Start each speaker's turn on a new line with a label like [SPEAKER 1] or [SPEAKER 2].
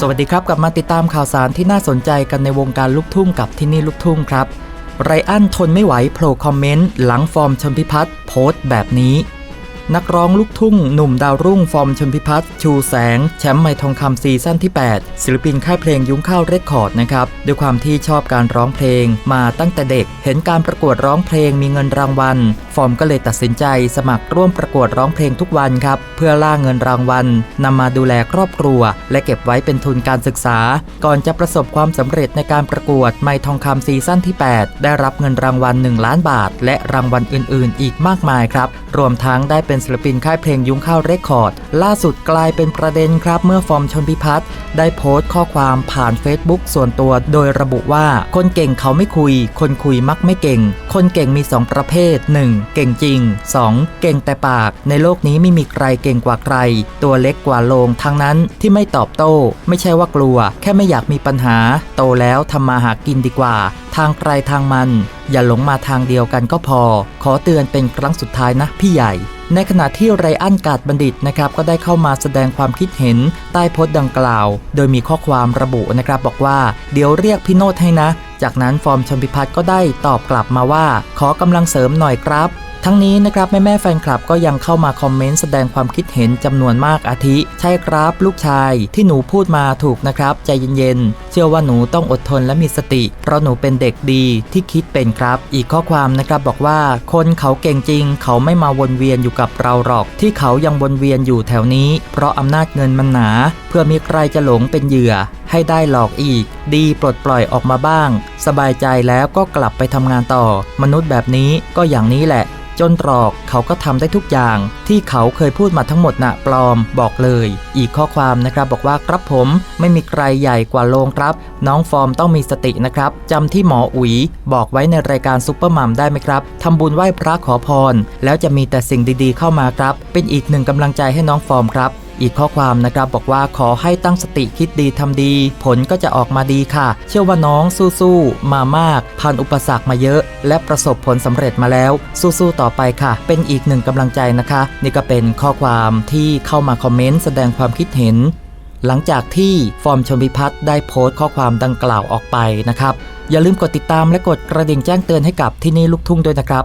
[SPEAKER 1] สวัสดีครับ กลับมาติดตามข่าวสารที่น่าสนใจกันในวงการลูกทุ่งกับที่นี่ลูกทุ่งครับ ไรอันทนไม่ไหวโผล่คอมเมนต์ หลังฟอร์มชนพิพัฒน์โพสต์แบบนี้ นักร้องลูกทุ่ง หนุ่มดาวรุ่ง ฟอร์มชนพิพัฒน์ชูแสง แชมป์ไมทองคำซีซั่นที่ 8 ศิลปินค่ายเพลงยุ้งข้าวเรคคอร์ดนะครับ ด้วยความที่ชอบการร้องเพลง มาตั้งแต่เด็ก เห็นการประกวดร้องเพลงมีเงินรางวัล ฟอร์มก็เลยตัดสินใจสมัครร่วมประกวดร้องเพลงทุกวันครับ เพื่อล่าเงินรางวัลนำมาดูแลครอบครัว และเก็บไว้เป็นทุนการศึกษา ก่อนจะประสบความสำเร็จในการประกวดไมทองคำซีซั่นที่ 8 ได้รับเงินรางวัล 1 ล้านบาท และรางวัลอื่น ๆ อีกมากมายครับ รวมทั้งได้เป็นศิลปินค่ายเพลงยุ้งข้าวเรคคอร์ด ล่าสุดกลายเป็นประเด็นครับ เมื่อฟอร์มชนพิพัฒน์ได้โพสต์ข้อความผ่าน Facebook ส่วนตัวโดยระบุว่า คนเก่งเขาไม่คุย คนคุยมักไม่เก่ง คนเก่งมี 2 ประเภท 1. เก่งจริง 2. เก่งแต่ปาก ในโลกนี้ไม่มีใครเก่งกว่าใคร ตัวเล็กกว่าโลงทั้งนั้นที่ไม่ตอบโต้ ไม่ใช่ว่ากลัว แค่ไม่อยากมีปัญหา โตแล้วทำมาหากินดีกว่า ทางใครทางมัน อย่าหลงมาทางเดียวกันก็พอ ขอเตือนเป็นครั้งสุดท้ายนะพี่ใหญ่ ในขณะที่ไรอันกาดบัณฑิตนะครับก็ได้เข้ามาแสดงความคิดเห็นใต้โพสต์ดังกล่าว โดยมีข้อความระบุนะครับบอกว่าเดี๋ยวเรียกพี่โนตให้นะ จากนั้นฟอร์มชมพิพัฒน์ก็ได้ตอบกลับมาว่า ขอกำลังเสริมหน่อยครับ ทั้งนี้นะครับแม่แม่แฟนคลับก็ยังเข้ามาคอมเมนต์แสดงความคิดเห็นจำนวนมากอาทิ ใช่ครับลูกชายที่หนูพูดมาถูกนะครับใจเย็นๆ เชื่อว่าหนูต้องอดทนและมีสติ เพราะหนูเป็นเด็กดีที่คิดเป็นครับ อีกข้อความนะครับบอกว่า คนเขาเก่งจริง เขาไม่มาวนเวียนอยู่กับเราหรอก ที่เขายังวนเวียนอยู่แถวนี้ เพราะอำนาจเงินมันหนา เพื่อมีใครจะหลงเป็นเหยื่อ ให้ได้หลอกอีก ดีปลดปล่อยออกมาบ้าง สบายใจแล้วก็กลับไปทำงานต่อ มนุษย์แบบนี้ก็อย่างนี้แหละ จนตรอกเขาก็ทำได้ทุกอย่าง ที่เขาเคยพูดมาทั้งหมดน่ะปลอมบอกเลย อีกข้อความนะครับบอกว่าครับผมไม่มีใครใหญ่กว่าโลงครับ น้องฟอร์มต้องมีสตินะครับจำที่หมออุ๋ยบอกไว้ในรายการซุปเปอร์มัมได้ไหมครับทำบุญไหว้พระขอพร แล้วจะมีแต่สิ่งดีๆ เข้ามาครับ เป็นอีกหนึ่งกำลังใจให้น้องฟอร์มครับ อีกข้อความนะครับบอกว่าขอให้ตั้งสติคิดดีทำดี ผลก็จะออกมาดีค่ะ เชื่อว่าน้องสู้ๆมามากผ่านอุปสรรคมาเยอะ และประสบผลสำเร็จมาแล้ว สู้ๆต่อไปค่ะ เป็นอีกหนึ่งกำลังใจนะคะ นี่ก็เป็นข้อความที่เข้ามาคอมเมนต์แสดงความคิดเห็น หลังจากที่ฟอร์มชมพิพัฒน์ได้โพสต์ข้อความดังกล่าวออกไปนะครับอย่าลืมกดติดตามและกดกระดิ่งแจ้งเตือนให้กับที่นี่ลูกทุ่งด้วยนะครับ